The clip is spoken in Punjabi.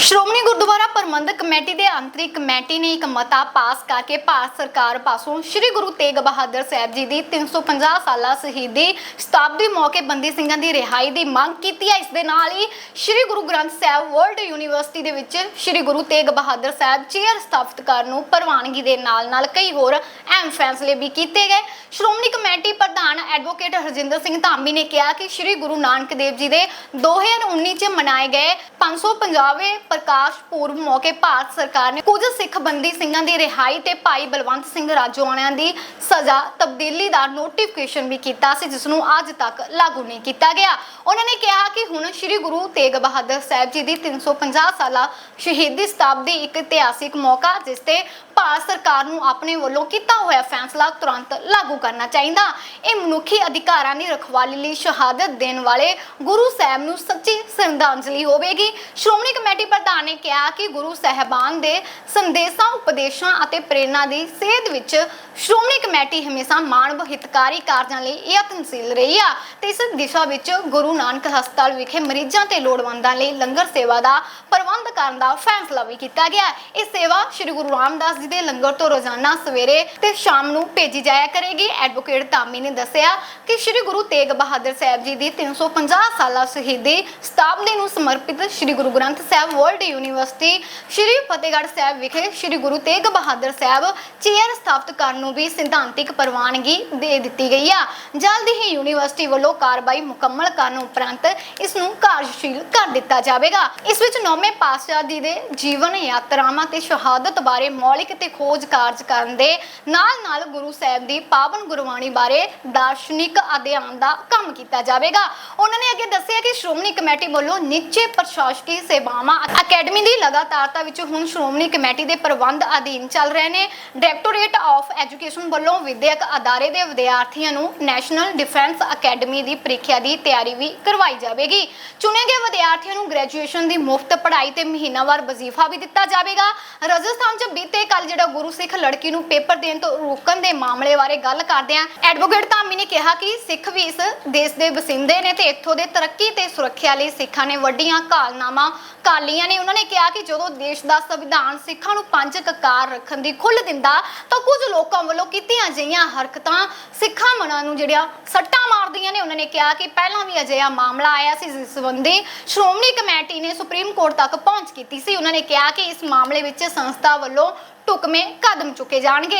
ਸ਼੍ਰੋਮਣੀ ਗੁਰਦੁਆਰਾ ਪ੍ਰਬੰਧਕ ਕਮੇਟੀ ਦੇ ਅੰਤਰਿਕ ਕਮੇਟੀ ਨੇ ਇੱਕ ਮਤਾ ਪਾਸ ਕਰਕੇ ਭਾਰਤ ਸਰਕਾਰ ਪਾਸੋਂ ਸ੍ਰੀ ਗੁਰੂ ਤੇਗ ਬਹਾਦਰ ਸਾਹਿਬ ਜੀ ਦੀ 350 ਸਾਲਾ ਸ਼ਹੀਦੀ ਸ਼ਤਾਬਦੀ ਮੌਕੇ ਬੰਦੀ ਸਿੰਘਾਂ ਦੀ ਰਿਹਾਈ ਦੀ ਮੰਗ ਕੀਤੀ ਹੈ। ਇਸ ਦੇ ਨਾਲ ਹੀ ਸ੍ਰੀ ਗੁਰੂ ਗ੍ਰੰਥ ਸਾਹਿਬ ਵਰਲਡ ਯੂਨੀਵਰਸਿਟੀ ਦੇ ਵਿੱਚ ਸ੍ਰੀ ਗੁਰੂ ਤੇਗ ਬਹਾਦਰ ਸਾਹਿਬ ਚੇਅਰ ਸਥਾਪਿਤ ਕਰਨ ਨੂੰ ਪ੍ਰਵਾਨਗੀ ਦੇ ਨਾਲ-ਨਾਲ ਕਈ ਹੋਰ ਅਹਿਮ ਫੈਸਲੇ ਵੀ ਕੀਤੇ ਗਏ। ਸ਼੍ਰੋਮਣੀ ਕਮੇਟੀ ਪ੍ਰਧਾਨ ਐਡਵੋਕੇਟ ਹਰਜਿੰਦਰ ਸਿੰਘ ਧਾਮੀ ਨੇ ਕਿਹਾ ਕਿ ਸ੍ਰੀ ਗੁਰੂ ਨਾਨਕ ਦੇਵ ਜੀ ਦੇ 2019 ਚ ਮਨਾਏ ਗਏ 550ਵੇਂ ਪ੍ਰਕਾਸ਼ ਪੂਰਬ ਮੌਕੇ ਭਾਰਤ ਸਰਕਾਰ ਨੇ ਕੁਝ ਸਿੱਖ ਬੰਦੀ ਸਿੰਘਾਂ ਦੀ ਰਿਹਾਈ ਤੇ ਭਾਈ ਬਲਵੰਤ ਸਿੰਘ ਰਾਜੋਆਣਿਆਂ ਦੀ ਸਜ਼ਾ ਤਬਦੀਲੀ ਦਾ ਨੋਟੀਫਿਕੇਸ਼ਨ ਵੀ ਕੀਤਾ ਸੀ ਜਿਸ ਨੂੰ ਅੱਜ ਤੱਕ ਲਾਗੂ ਨਹੀਂ ਕੀਤਾ ਗਿਆ। ਉਹਨਾਂ ਨੇ ਕਿਹਾ ਕਿ ਹੁਣ ਸ੍ਰੀ ਗੁਰੂ ਤੇਗ ਬਹਾਦਰ ਸਾਹਿਬ ਜੀ ਦੀ 350 ਸਾਲਾ ਸ਼ਹੀਦੀ ਸ਼ਤਾਬਦੀ ਇੱਕ ਇਤਿਹਾਸਿਕ ਮੌਕਾ, ਜਿਸ ਤੇ ਭਾਰਤ ਸਰਕਾਰ ਨੂੰ ਆਪਣੇ ਵੱਲੋਂ ਕੀਤਾ ਹੋਇਆ ਫੈਸਲਾ ਤੁਰੰਤ ਲਾਗੂ ਕਰਨਾ ਚਾਹੀਦਾ। ਇਹ ਮਨੁੱਖੀ ਅਧਿਕਾਰਾਂ ਦੀ ਰਖਵਾਲੀ ਲਈ ਸ਼ਹਾਦਤ ਦੇਣ ਵਾਲੇ ਗੁਰੂ ਸਾਹਿਬ ਨੂੰ ਸੱਚੀ ਸ਼ਰਧਾਂਜਲੀ ਹੋਵੇਗੀ। ਸ਼੍ਰੋਮਣੀ ਕਮੇਟੀ ਪ੍ਰਧਾਨ ਨੇ ਕਿਹਾ ਕਿ ਗੁਰੂ ਸਾਹਿਬਾਨ ਦੇ ਸੰਦੇਸ਼ਾਂ, ਉਪਦੇਸ਼ਾਂ ਅਤੇ ਪ੍ਰੇਰਣਾ ਦੀ ਸੇਧ ਵਿੱਚ ਸ਼੍ਰੋਮਣੀ ਕਮੇਟੀ ਹਮੇਸ਼ਾ ਮਾਨਵ ਹਿਤਕਾਰੀ ਕਾਰਜਾਂ ਲਈ ਯਤਨਸ਼ੀਲ ਰਹੀ ਆ ਤੇ ਇਸ ਦਿਸ਼ਾ ਵਿੱਚ ਗੁਰੂ ਨਾਨਕ ਹਸਪਤਾਲ ਵਿਖੇ ਮਰੀਜ਼ਾਂ ਤੇ ਲੋੜਵੰਦਾਂ ਲਈ ਲੰਗਰ ਸੇਵਾ ਦਾ ਪ੍ਰਬੰਧ ਕਰਨ ਦਾ ਫੈਸਲਾ ਵੀ ਕੀਤਾ ਗਿਆ। ਇਹ ਸੇਵਾ ਸ੍ਰੀ ਗੁਰੂ ਰਾਮਦਾਸ ਜੀ ਦੇ ਲੰਗਰ ਤੋਂ ਰੋਜ਼ਾਨਾ ਸਵੇਰੇ ਤੇ ਸ਼ਾਮ ਨੂੰ ਭੇਜੀ ਜਾਇਆ ਕਰੇਗੀ। ਐਡਵੋਕੇਟ ਧਾਮੀ ਨੇ ਦੱਸਿਆ ਕਿ ਸ੍ਰੀ ਗੁਰੂ ਤੇਗ ਬਹਾਦਰ ਸਾਹਿਬ ਜੀ ਦੀ 350 ਸਾਲਾ ਸ਼ਹੀਦੀ ਸ਼ਤਾਬਦੀ ਨੂੰ ਸਮਰਪਿਤ ਸ੍ਰੀ ਗੁਰੂ ਗ੍ਰੰਥ ਸਾਹਿਬ ਵਰਲਡ ਯੂਨੀਵਰਸਿਟੀ ਸ੍ਰੀ ਫਤਿਹਗੜ੍ਹ ਸਾਹਿਬ ਵਿਖੇ ਸ੍ਰੀ ਗੁਰੂ ਤੇਗ ਬਹਾਦਰ ਸਾਹਿਬ ਚੇਅਰ ਸਥਾਪਿਤ ਕਰਨ ਨੂੰ ਵੀ ਸਿਧਾਂਤਿਕ ਪ੍ਰਵਾਨਗੀ ਦੇ ਦਿੱਤੀ ਗਈ ਆ। ਜਲਦੀ ਹੀ ਯੂਨੀਵਰਸਿਟੀ ਵੱਲੋਂ ਕਾਰਵਾਈ ਮੁਕੰਮਲ ਕਰਨ ਉਪਰੰਤ ਇਸ ਨੂੰ ਕਾਰਜਸ਼ੀਲ ਕਰ ਦਿੱਤਾ ਜਾਵੇਗਾ। ਇਸ ਵਿੱਚ ਨੌਵੇਂ ਪਾਤਸ਼ਾਹ ਜੀ ਦੇ ਜੀਵਨ ਯਾਤਰਾਵਾਂ ਤੇ ਸ਼ਹਾਦਤ ਬਾਰੇ ਮੌਲਿਕ ਤੇ ਖੋਜ ਕਾਰਜ ਕਰਨ ਦੇ ਨਾਲ ਨਾਲ ਗੁਰੂ ਸਾਹਿਬ ਦੀ ਪਾਵਨ ਗੁਰਬਾਣੀ ਬਾਰੇ ਦਾਰਸ਼ਨਿਕ ਅਧਿਐਨ ਦਾ ਕੰਮ ਕੀਤਾ ਜਾਵੇਗਾ। ਉਹਨਾਂ ਨੇ ਅੱਗੇ ਦੱਸਿਆ ਕਿ ਸ਼੍ਰੋਮਣੀ ਕਮੇਟੀ ਵੱਲੋਂ ਨਿੱਚੇ ਪ੍ਰਸ਼ਾਸਕੀ ਸੇਵਾਵਾਂ ਅਕੈਡਮੀ ਦੀ ਲਗਾਤਾਰਤਾ ਵਿੱਚ ਹੁਣ ਸ਼੍ਰੋਮਣੀ ਕਮੇਟੀ ਦੇ ਪ੍ਰਬੰਧ ਅਧੀਨ ਚੱਲ ਰਹੇ ਨੇ। ਡਾਇਰੈਕਟੋਰੇਟ ਆਫ ਐਜੂਕੇਸ਼ਨ ਵੱਲੋਂ ਵਿਦਿਅਕ ਅਦਾਰੇ ਦੇ ਵਿਦਿਆਰਥੀਆਂ ਨੂੰ ਨੈਸ਼ਨਲ ਡਿਫੈਂਸ ਅਕੈਡਮੀ ਦੀ ਪ੍ਰੀਖਿਆ ਦੀ ਤਿਆਰੀ ਵੀ ਕਰਵਾਈ ਜਾਵੇਗੀ। ਚੁਣੇ ਗਏ ਵਿਦਿਆਰਥੀਆਂ ਨੂੰ ਗ੍ਰੈਜੂਏਸ਼ਨ ਦੀ ਮੁਫਤ ਪੜ੍ਹਾਈ ਤੇ ਮਹੀਨਾਵਾਰ ਵਜ਼ੀਫਾ ਵੀ ਦਿੱਤਾ ਜਾਵੇਗਾ। ਰਾਜਸਥਾਨ 'ਚ ਬੀਤੇ ਕੱਲ ਜਿਹੜਾ ਗੁਰੂ ਸਿੱਖ ਲੜਕੀ ਨੂੰ ਪੇਪਰ ਦੇਣ ਤੋਂ ਰੋਕਣ ਦੇ ਮਾਮਲੇ ਬਾਰੇ ਗੱਲ ਕਰਦੇ ਆ ਐਡਵੋਕੇਟ ਧਾਮੀ ਨੇ ਕਿਹਾ ਕਿ ਸਿੱਖ ਵੀ ਇਸ ਦੇਸ਼ ਦੇ ਵਸਿੰਦੇ ਨੇ ਤੇ ਇੱਥੋਂ ਦੇ ਤਰੱਕੀ ਤੇ ਸੁਰੱਖਿਆ ਲਈ ਸਿੱਖਾਂ ਨੇ ਵੱਡੀਆਂ ਕਾਲਨਾਮਾ ਕਾਲੀਆਂ ਨੇ ਉਹਨਾਂ ਨੇ ਕਿਹਾ ਕਿ ਜਦੋਂ ਦੇਸ਼ ਦਾ ਸੰਵਿਧਾਨ ਸਿੱਖਾਂ ਨੂੰ ਪੰਜ ਕਕਾਰ ਰੱਖਣ ਦੀ ਖੁੱਲ੍ਹ ਦਿੰਦਾ, ਤਾਂ ਕੁਝ ਲੋਕਾਂ ਵੱਲੋਂ ਕੀਤੀਆਂ ਜਿਹੀਆਂ ਹਰਕਤਾਂ ਸਿੱਖਾਂ ਮਨਾਂ ਨੂੰ ਜਿਹੜੀਆਂ ਸੱਟਾਂ ਮਾਰਦੀਆਂ ਨੇ, ਉਹਨਾਂ ਨੇ ਕਿਹਾ ਕਿ ਪਹਿਲਾਂ ਵੀ ਅਜਿਹਾ ਮਾਮਲਾ ਆਇਆ ਸੀ, ਜਿਸ ਸੰਬੰਧੀ ਸ਼੍ਰੋਮਣੀ ਕਮੇਟੀ ਨੇ ਸੁਪਰੀਮ ਕੋਰਟ ਤੱਕ ਪਹੁੰਚ ਕੀਤੀ ਸੀ। ਉਹਨਾਂ ਨੇ ਕਿਹਾ ਕਿ ਇਸ ਮਾਮਲੇ ਵਿੱਚ ਸੰਸਥਾ ਵੱਲੋਂ ਢੁਕਵੇਂ ਕਦਮ ਚੁੱਕੇ ਜਾਣਗੇ।